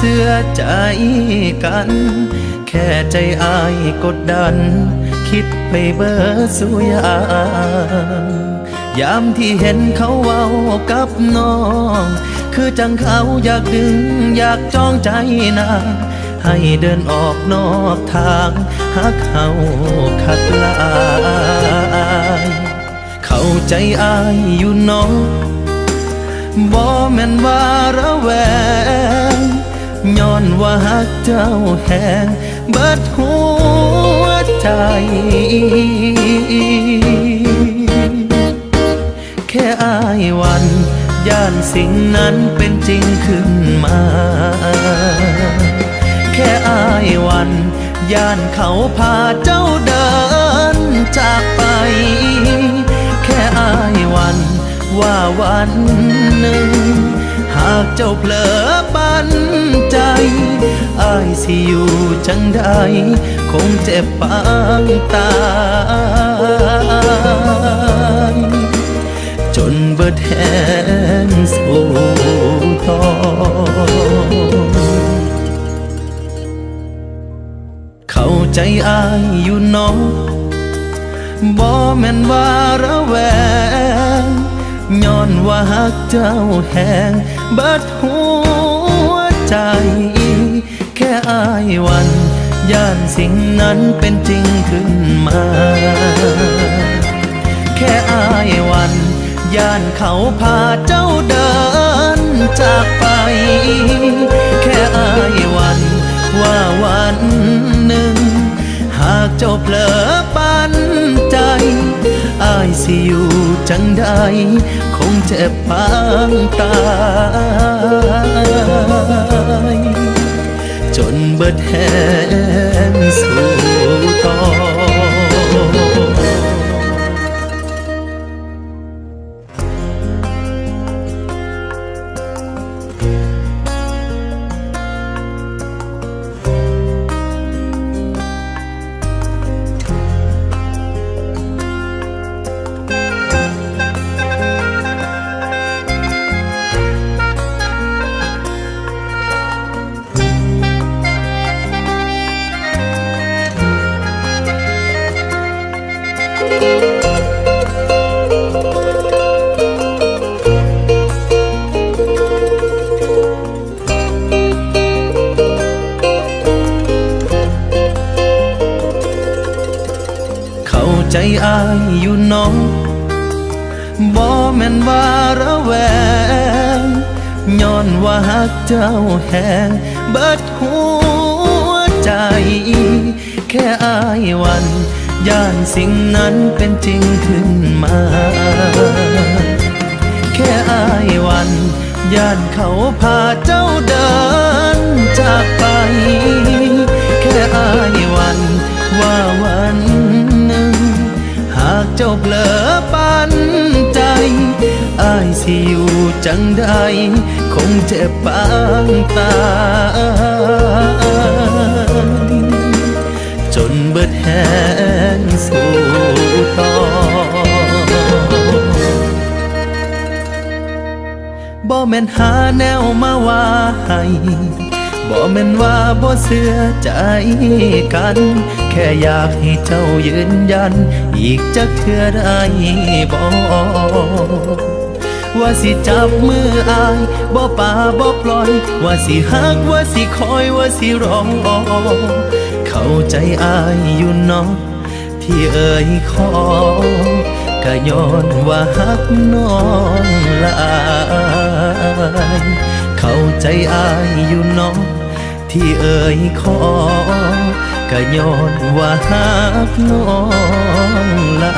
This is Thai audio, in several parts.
เชื่อใจกัน แค่ใจอายกดดัน คิดไปเบิดสุยางยามที่เห็นเขาเว้ากับน้อง คือจังเขาอยากดึงอยากจ้องใจนางให้เดินออกนอกทางหากเขาขัดลายเข้าใจอายอยู่เน้องบ่แม่นว่าระแวง ย้อนว่าหักเจ้าแหงเบิดหัวใจแค่อายวันย่านสิ่งนั้นเป็นจริงขึ้นมา แค่อายวันย่านเขาพาเจ้าเดินจากไป แค่อายวันว่าวันหนึ่ง หากเจ้าเผลอ นใจอายสิอยู่จังใดคงเจ็บปางตายจนเบิดแหงสู่ทองเข้าใจอายอยู่น้องบ่แม่นว่าระแวงย้อนว่าหักเจ้าแหงเบิดหัว แค่อายวัน ย่านสิ่งนั้นเป็นจริงขึ้นมา แค่อายวัน ย่านเขาพาเจ้าเดินจากไป แค่อายวัน ว่าวันหนึ่ง หากเจ้าเผลอปันใจอายสิอยู่จังใดคงเจ็บปางตาย จนเบิดแหงสู่ต่อ อายอยู่น้องบ่แม่นว่าระแวงย้อนว่าหักเจ้าแหงเบิดหัวใจ แค่อายวันย่านสิ่งนั้นเป็นจริงขึ้นมา แค่อายวันย่านเขาพาเจ้าเดิน เจ้าเผลอปันใจอายสิอยู่จังใดคงเจ็บปางตา จนเบิดแหงสู่ต่อบ่แม่นหาแนวมาว่าให้บ่แม่นว่าบ่เชื่อใจกัน ค่อยากให้เจ้ายืนยัน อีกจักเทื่อได้บ่ว่าสิจับมืออายบ่ป่าบ่ปล่อย ว่าสิฮักว่าสิคอยว่าสิรอเข้าใจอายอยู่เนาะที่เอ่ยขอก็ย้อนว่าฮักน้องหลายเข้าใจอายอยู่เน้องที่เอ่ยขอ ก็ย้อนว่าฮักน้องลา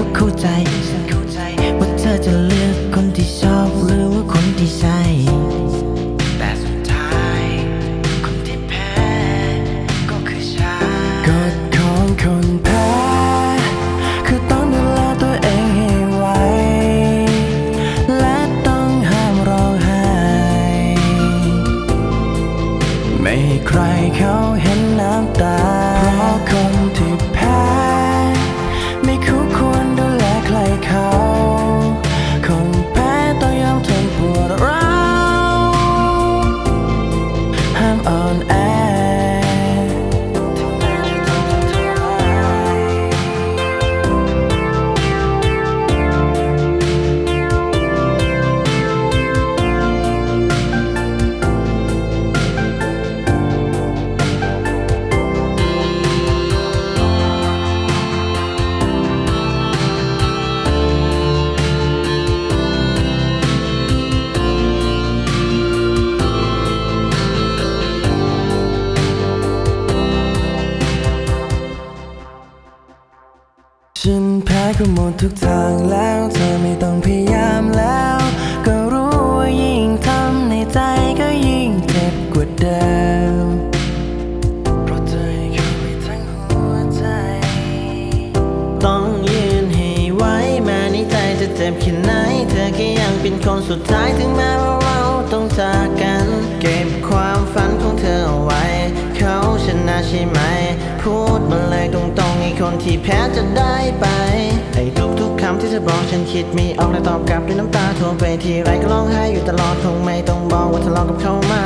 ก็เข้าใจฉันเข้าใจ ว่าเธอจะเลือก คนสุดท้ายถึงแม้ว่าเราต้องจากกัน เก็บความฝันของเธอเอาไว้ เขาชนะใช่ไหม พูดมาเลยตรงๆให้คนที่แพ้จะได้ไป ไอ้ทุกทุกคำที่เธอบอกฉันคิดไมีออกและตอบกลับด้วยน้ำตาโทรไปทีไรก็ร้องไห้อยู่ตลอดคงไม่ต้องบอกว่าทะเลาะกับเขามา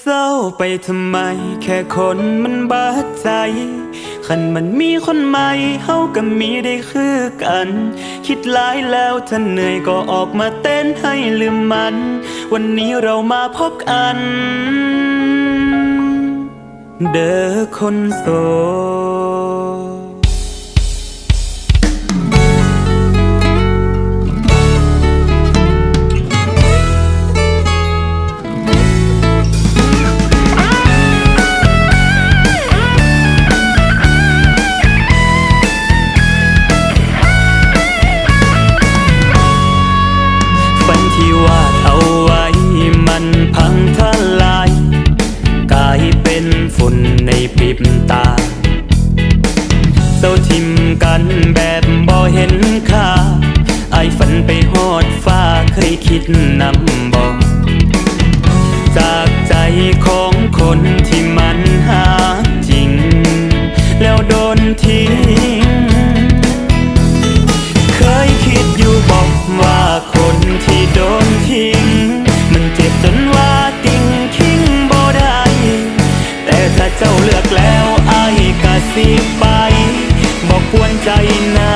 เศร้าไปทำไม แค่คนมันบาดใจขันมันมีคนใหม่เฮาก็มีได้คือกัน คิดหลายแล้วถ้าเหนื่อยก็ออกมาเต้นให้ลืมมัน วันนี้เรามาพบกัน เด้อคนโสดิดนำบอก จากใจของคนที่มันหาจริง แล้วโดนทิ้ง เคยคิดอยู่บอกว่าคนที่โดนทิ้ง มันเจ็บจนว่าติงคิงบ่ได้ แต่ถ้าเจ้าเลือกแล้วไอ้กะสิไป บอกควรใจนา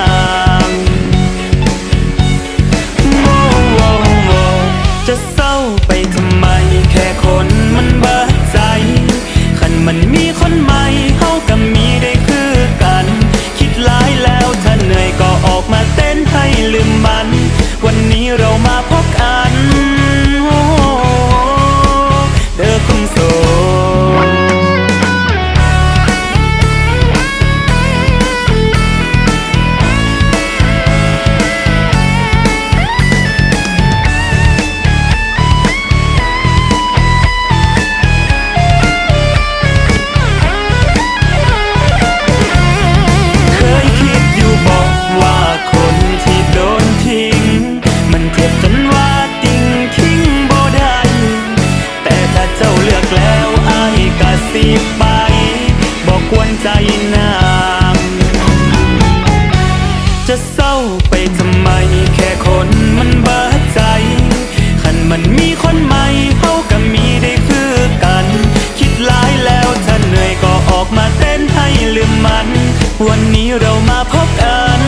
เรามาพบกัน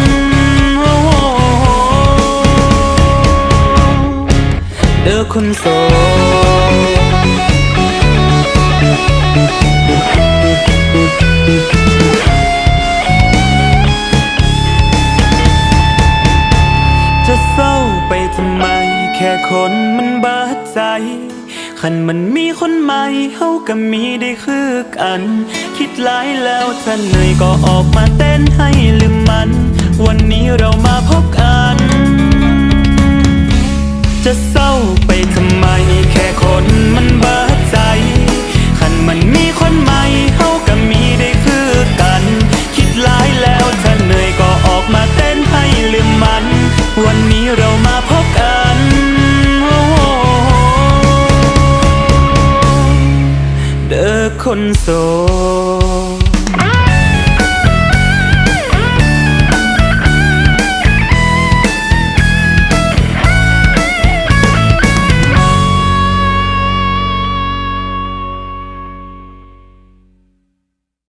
โอ้โหเด้อคนโสดจะเศร้าไปทำไม แค่คนมันบาดใจ คันมันมีคนใหม่เฮาก็มีได้คือกัน ถ้าเหนื่อยก็ออกมาเต้นให้ลืมมัน วันนี้เรามาพบกัน จะเศร้าไปทำไมแค่คนมันบาดใจคันมันมีคนใหม่เฮาก็มีได้คือกัน คิดหลายแล้วถ้าเหนื่อยก็ออกมาเต้นให้ลืมมัน วันนี้เรามาพบกันเด้อคนโสด